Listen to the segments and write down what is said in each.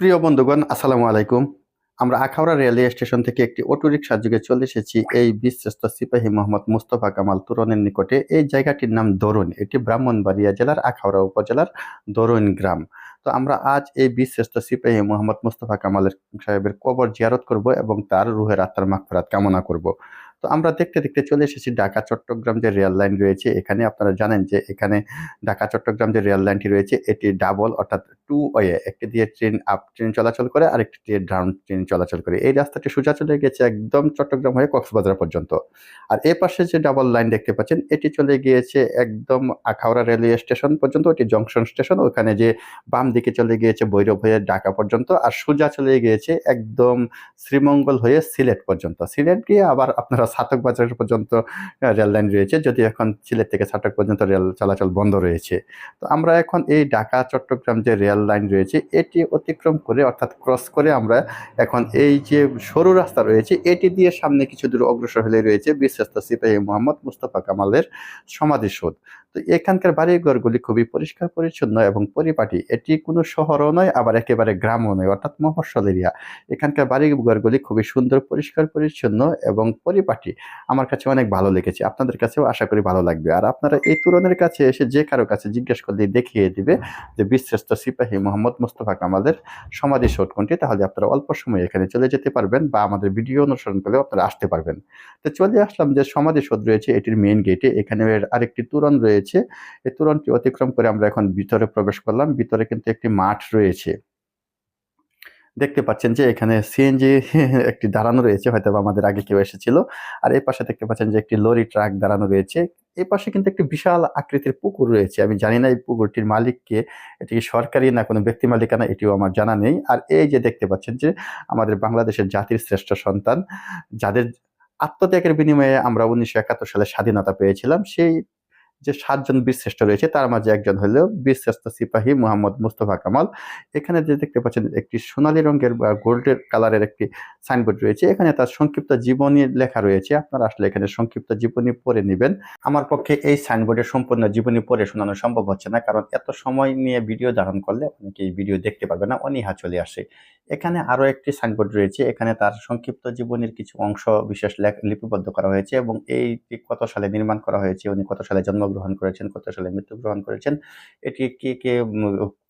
প্রিয় বন্ধুগণ, আসসালামু আলাইকুম। আমরা আখাউড়া রেলওয়ে স্টেশন থেকে একটি অটোরিকশা যুগে চলে এসেছি এই বিশ্বস্ত সিপাহী মোহাম্মদ মুস্তফা কামাল তুরনের নিকটে। এই জায়গাটির নাম দরুন। এটি ব্রাহ্মণবাড়িয়া জেলার আখাউড়া উপজেলার দরুন গ্রাম। তো আমরা আজ এই বিশ্বস্ত সিপাহী মোহাম্মদ মুস্তফা কামালের সাহেবের কবর জিয়ারত করব এবং তার রুহের আত্মার মাগফিরাত কামনা করব। তো আমরা দেখতে দেখতে চলে এসেছি ঢাকা, চট্টগ্রাম যে রেল লাইন রয়েছে, এখানে আপনারা জানেন যে এখানে ঢাকা, চট্টগ্রাম যে রেল লাইনটি রয়েছে, এটি ডাবল অর্থাৎ টু ওয়ে একটি দিয়ে ট্রেন আপ ট্রেন চলাচল করে আর একটি দিয়ে ডাউন ট্রেন চলাচল করে। এই রাস্তাটি সোজা চলে গেছে একদম চট্টগ্রাম হয়ে কক্সবাজার পর্যন্ত। আর এ পাশে যে ডাবল লাইন দেখতে পাচ্ছেন, এটি চলে গিয়েছে একদম আখাউড়া রেলওয়ে স্টেশন পর্যন্ত ওটি জংশন স্টেশন ওখানে যে বাম দিকে চলে গিয়েছে ভৈরব হয়ে ঢাকা পর্যন্ত, আর সোজা চলে গিয়েছে একদম শ্রীমঙ্গল হয়ে সিলেট পর্যন্ত। সিলেট গিয়ে আবার আপনারা ছাতক বাজার পর্যন্ত রেল লাইন রয়েছে, যদি এখন সিলেট থেকে ছাতক পর্যন্ত রেল চলাচল বন্ধ রয়েছে। তো আমরা এখন এই ঢাকা চট্টগ্রাম যে রেল লাইন রয়েছে, এটি অতিক্রম করে অর্থাৎ ক্রস করে আমরা এখন এই যে সরু রাস্তা রয়েছে, এটি দিয়ে সামনে কিছু দূর অগ্রসর হলে রয়েছে বিশ্বস্ত সিপাহী মোহাম্মদ মুস্তফা কামালের সমাধিসৌধ তো এখানকার বাড়িঘরগুলি খুবই পরিষ্কার, পরিচ্ছন্ন এবং পরিপাটি। এটি কোনো শহরও নয়, আবার একেবারে গ্রামও নয়, অর্থাৎ মফস্বল এরিয়া। এখানকার বাড়িঘরগুলি খুবই সুন্দর, পরিষ্কার, পরিচ্ছন্ন এবং পরিপাটি। আমার কাছে অনেক ভালো লেগেছে, আপনাদের কাছেও আশা করি ভালো লাগবে। আর আপনারা এই তুরনের কাছে এসে যে কারও কাছে জিজ্ঞেস করলে দেখিয়ে দিবে যে বিশ্বস্ত সিপাহী মোহাম্মদ মুস্তফা কামালের সমাধিসৌধ কোনটি তাহলে আপনারা অল্প সময়ে এখানে চলে যেতে পারবেন বা আমাদের ভিডিও অনুসরণ করলেও আপনারা আসতে পারবেন। তো চলে আসলাম যে সমাধিসৌধ রয়েছে এটির মেইন গেটে এখানে আরেকটি তুরন রয়েছে। এই তুরনটি অতিক্রম করে আমরা এখন ভিতরে প্রবেশ করলাম। ভিতরে কিন্তু একটি মাঠ রয়েছে। দেখতে পাচ্ছেন যে এখানে সিএনজি একটি দাঁড়ানো রয়েছে হয়তো আমাদের আগে কেউ এসেছিল। আর এই পাশে দেখতে পাচ্ছেন যে একটি লরি ট্রাক দাঁড়ানো রয়েছে। এই পাশে কিন্তু একটি বিশাল আকৃতির পুকুর রয়েছে। আমি জানি না এই পুকুরটির মালিককে, এটি সরকারি না কোনো ব্যক্তি মালিকানা এটিও আমার জানা নেই। আর এই যে দেখতে পাচ্ছেন যে, আমাদের বাংলাদেশের জাতির শ্রেষ্ঠ সন্তান, যাদের আত্মত্যাগের বিনিময়ে আমরা উনিশশো একাত্তর সালে স্বাধীনতা পেয়েছিলাম, সেই যে সাতজন বীরশ্রেষ্ঠ রয়েছে, তার মাঝে একজন হলো বীরশ্রেষ্ঠ সিপাহী মোহাম্মদ মুস্তফা কামাল। এখানে যে দেখতে পাচ্ছেন, একটি সোনালী রঙের বা গোল্ডের কালারের একটি সাইনবোর্ড রয়েছে। এখানে তার সংক্ষিপ্ত জীবনী লেখা রয়েছে। আপনারা আসলে এখানে সংক্ষিপ্ত জীবনী পড়ে নেবেন। আমার পক্ষে এই সাইনবোর্ডের সম্পূর্ণ জীবনী পড়ে শোনানো সম্ভব হচ্ছে না, কারণ এত সময় নিয়ে ভিডিও ধারণ করলে অনেকে এই ভিডিও দেখতে পারবে না, অনীহা চলে আসে। এখানে আরও একটি সাইনবোর্ড রয়েছে। এখানে তার সংক্ষিপ্ত জীবনীর কিছু অংশ বিশেষ লিপিবদ্ধ করা হয়েছে এবং এইটি কত সালে নির্মাণ করা হয়েছে, উনি কত সালে জন্মগ্রহণ করেছেন কত সালে মৃত্যুগ্রহণ করেছেন এটি কে কে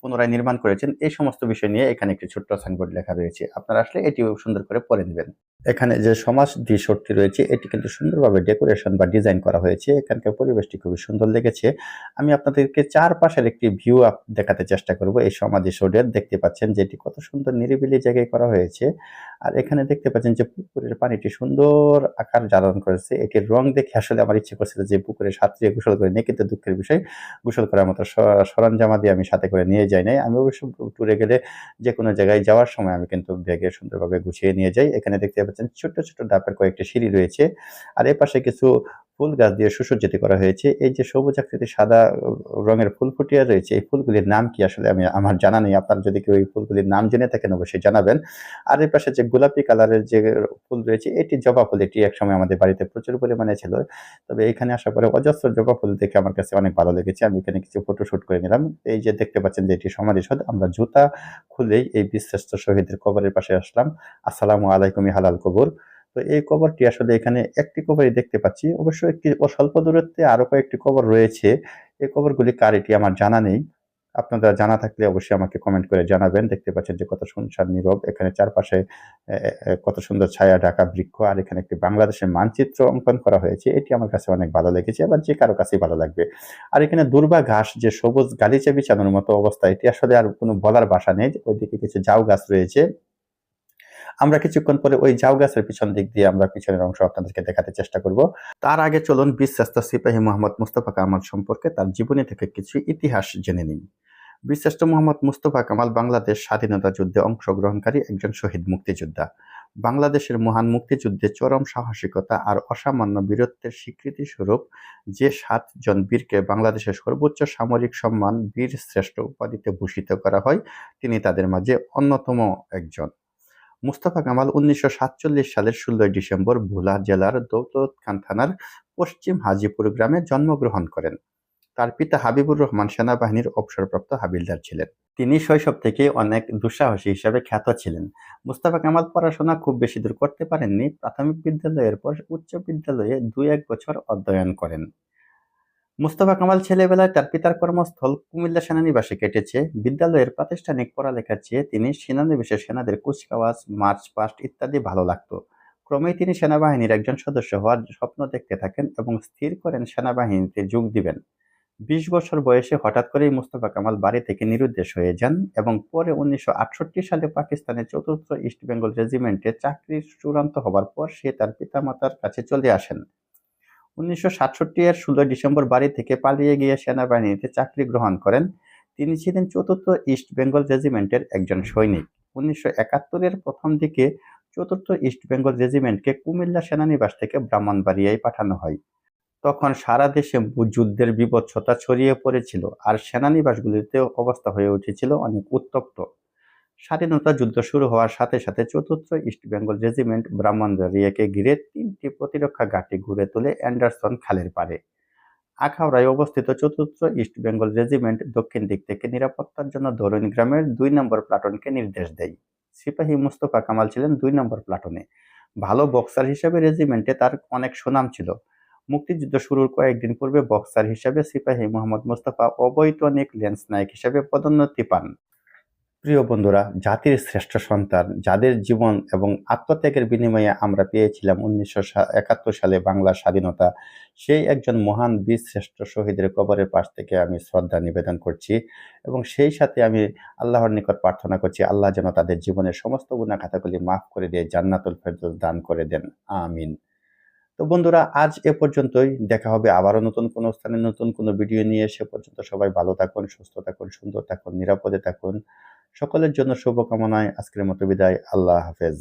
পুনরায় নির্মাণ করেছেন, এই সমস্ত বিষয় নিয়ে এখানে একটি ছোট্ট সাইনবোর্ড লেখা রয়েছে। আপনারা আসলে এটিও সুন্দর করে পড়ে নেবেন। এখানে যে সমাজ দৃশ্যটি রয়েছে, এটি কিন্তু সুন্দরভাবে ডেকোরেশন বা ডিজাইন করা হয়েছে। এখানকার পরিবেশটি খুবই সুন্দর লেগেছে। আমি আপনাদেরকে চারপাশের একটি ভিউ দেখাতে চেষ্টা করব। এই সমাধি সৌধের দেখতে পাচ্ছেন যে এটি কত সুন্দর নিরিবিলি জায়গায় করা হয়েছে। আর এখানে দেখতে পাচ্ছেন যে পুকুরের পানিটি সুন্দর আকার ধারণ করেছে। এটির রং দেখে আসলে আমার ইচ্ছে করছিল যে পুকুরে সাঁতরিয়ে গোসল করে নিয়ে কিন্তু দুঃখের বিষয়, গোসল করার মতো সরঞ্জামাদি আমি সাথে করে নিয়ে যাই নাই, আমি অবশ্য ট্যুরে গেলে যে কোনো জায়গায় যাওয়ার সময় আমি কিন্তু ব্যাগে সুন্দরভাবে গুছিয়ে নিয়ে যাই। এখানে দেখতে পাচ্ছেন ছোট্ট ছোট্ট ডাবের কয়েকটি সিঁড়ি রয়েছে। আর এ পাশে কিছু ফুল গাছ দিয়ে সুসজ্জিত করা হয়েছে। এই যে সবুজ আকৃতি সাদা রঙের ফুল ফুটিয়া রয়েছে, এই ফুলগুলির নাম কি আসলে আমি, আমার জানা নেই। আপনার যদি কেউ এই ফুলগুলির নাম জেনে থাকেন, অবশ্যই জানাবেন। আর এর পাশে যে গোলাপি কালারের যে ফুল রয়েছে, এটি জবা ফুল। এটি একসময় আমাদের বাড়িতে প্রচুর পরিমাণে ছিল। তবে এখানে আসার পরে অজস্র জবা ফুল দেখে আমার কাছে অনেক ভালো লেগেছে। আমি এখানে কিছু ফটো শুট করে নিলাম। এই যে দেখতে পাচ্ছেন যে এটি সমাধিসৌধ আমরা জুতা খুলেই এই বিশ্রেষ্ঠ শহীদের কবরের পাশে আসলাম। আসসালামু আলাইকুম হালাল কবর। তো এই কবরটি আসলে এখানে একটি কবরই দেখতে পাচ্ছি। অবশ্য একটি স্বল্প দূরত্বে আরও কয়েকটি কবর রয়েছে। এই কবরগুলি কার এটি আমার জানা নেই। আপনারা জানা থাকলে অবশ্যই আমাকে কমেন্ট করে জানাবেন। দেখতে পাচ্ছেন যে কত শুনশান নীরব, এখানে চারপাশে কত সুন্দর ছায়া, ঢাকা বৃক্ষ, আর এখানে একটি বাংলাদেশের মানচিত্র অঙ্কন করা হয়েছে। এটি আমার কাছে অনেক ভালো লেগেছে আবার যে কারও কাছেই ভালো লাগবে। আর এখানে দুর্বা ঘাস, যে সবুজ গালিচা বিছানোর মতো অবস্থা, এটি আসলে আর কোনো বলার ভাষা নেই। ওইদিকে কিছু জাউ গাছ রয়েছে। আমরা কিছুক্ষণ পরে ওই জাউ গাছের পিছন দিক দিয়ে আমরা পিছনের অংশ আপনাদেরকে দেখাতে চেষ্টা করব। তার আগে চলুন বিশ্বাস্ত সিপাহী মোহাম্মদ মুস্তফা কামাল সম্পর্কে তার জীবনী থেকে কিছু ইতিহাস জেনে নিই। বিশিষ্ট মোহাম্মদ মুস্তফা কামাল বাংলাদেশ স্বাধীনতা যুদ্ধে অংশগ্রহণকারী একজন শহীদ মুক্তিযোদ্ধা। বাংলাদেশের মহান মুক্তিযুদ্ধে চরম সাহসিকতা আর অসামান্য বীরত্বের স্বীকৃতি স্বরূপ যে সাতজন বীরকে বাংলাদেশের সর্বোচ্চ সামরিক সম্মান বীর শ্রেষ্ঠ উপাধিতে ভূষিত করা হয়, তিনি তাদের মাঝে অন্যতম একজন। মুস্তফা কামাল উনিশশো সাতচল্লিশ সালের ষোলোই ডিসেম্বর ভোলা জেলার দৌলত খান থানার পশ্চিম হাজিপুর গ্রামে জন্মগ্রহণ করেন। তার পিতা হাবিবুর রহমান সেনাবাহিনীর অবসরপ্রাপ্ত হাবিলদার ছিলেন। তিনি শৈশব থেকে অনেক দুঃসাহসী হিসাবে খ্যাত ছিলেন। মুস্তাফা কামাল পড়াশোনা খুব বেশি দূর করতে পারেননি। প্রাথমিক বিদ্যালয়ের পর উচ্চ বিদ্যালয়ে দুই এক বছর অধ্যয়ন করেন। মুস্তফা কামাল ছেলেবেলায় তার পিতার কর্মস্থল কুমিল্লা সেনানিবাসে কেটেছে। বিদ্যালয়ের প্রাতিষ্ঠানিক পড়ালেখার চেয়ে তিনি সেনানিবাসে সেনাদের কুচকাওয়াজ, মার্চ পাস্ট ইত্যাদি ভালো লাগতো। ক্রমেই তিনি সেনাবাহিনীর একজন সদস্য হওয়ার স্বপ্ন দেখতে থাকেন এবং স্থির করেন সেনাবাহিনীতে যোগ দিবেন। বিশ বছর বয়সে হঠাৎ করেই মুস্তফা কামাল বাড়ি থেকে নিরুদ্দেশ হয়ে যান এবং পরে উনিশশো আটষট্টি সালে পাকিস্তানের চতুর্থ ইস্ট বেঙ্গল রেজিমেন্টে চাকরির চূড়ান্ত হবার পর সে তার পিতামাতার কাছে চলে আসেন। উনিশশো সাতষট্টি এর ষোলোই ডিসেম্বর বাড়ি থেকে পালিয়ে গিয়ে সেনাবাহিনীতে চাকরি গ্রহণ করেন। তিনি ছিলেন চতুর্থ ইস্ট বেঙ্গল রেজিমেন্টের একজন সৈনিক। উনিশশো একাত্তরের প্রথম দিকে চতুর্থ ইস্ট বেঙ্গল রেজিমেন্টকে কুমিল্লা সেনানিবাস থেকে ব্রাহ্মণবাড়িয়ায় পাঠানো হয়। তখন সারা দেশে যুদ্ধের বিভৎসতা ছড়িয়ে পড়েছিল আর সেনানিবাসগুলিতে অবস্থা হয়ে উঠেছিল অনেক উত্তপ্ত। স্বাধীনতা যুদ্ধ শুরু হওয়ার সাথে সাথে চতুর্থ ইস্ট বেঙ্গল রেজিমেন্ট ব্রাহ্মণবাড়িয়াকে ঘিরে তিনটি প্রতিরক্ষা ঘাঁটি ঘুরে তোলে অ্যান্ডারসন খালের পারে আখাউড়ায় অবস্থিত চতুর্থ ইস্ট বেঙ্গল রেজিমেন্ট দক্ষিণ দিক থেকে নিরাপত্তার জন্য ধরুন গ্রামের দুই নম্বর প্লাটনকে নির্দেশ দেয়। সিপাহী মুস্তফা কামাল ছিলেন দুই নম্বর প্লাটনে। ভালো বক্সার হিসেবে রেজিমেন্টে তার অনেক সুনাম ছিল। মুক্তিযুদ্ধ শুরুর কয়েকদিন পূর্বে বক্সার হিসেবে সিপাহী মোহাম্মদ মুস্তফা অবৈতনিক লেন্স নায়ক হিসেবে পদোন্নতি পান। প্রিয় বন্ধুরা, জাতির শ্রেষ্ঠ সন্তান, যাদের জীবন এবং আত্মত্যাগের বিনিময়ে আমরা পেয়েছিলাম উনিশশো একাত্তর সালে বাংলার স্বাধীনতা, সেই একজন মহান বীর শ্রেষ্ঠ শহীদের কবরের পাশ থেকে আমি শ্রদ্ধা নিবেদন করছি এবং সেই সাথে আমি আল্লাহর নিকট প্রার্থনা করছি, আল্লাহ যেন তাদের জীবনের সমস্ত গুণাখাতাগুলি মাফ করে দিয়ে জান্নাতুল ফেরদৌস দান করে দেন। আমিন। তো বন্ধুরা, আজ এ পর্যন্তই। দেখা হবে আবারও নতুন কোনো স্থানে, নতুন কোনো ভিডিও নিয়ে। সে পর্যন্ত সবাই ভালো থাকুন, সুস্থ থাকুন, সুন্দর থাকুন, নিরাপদে থাকুন। সকলের জন্য শুভকামনায় আজকের মতো বিদায়। আল্লাহ হাফেজ।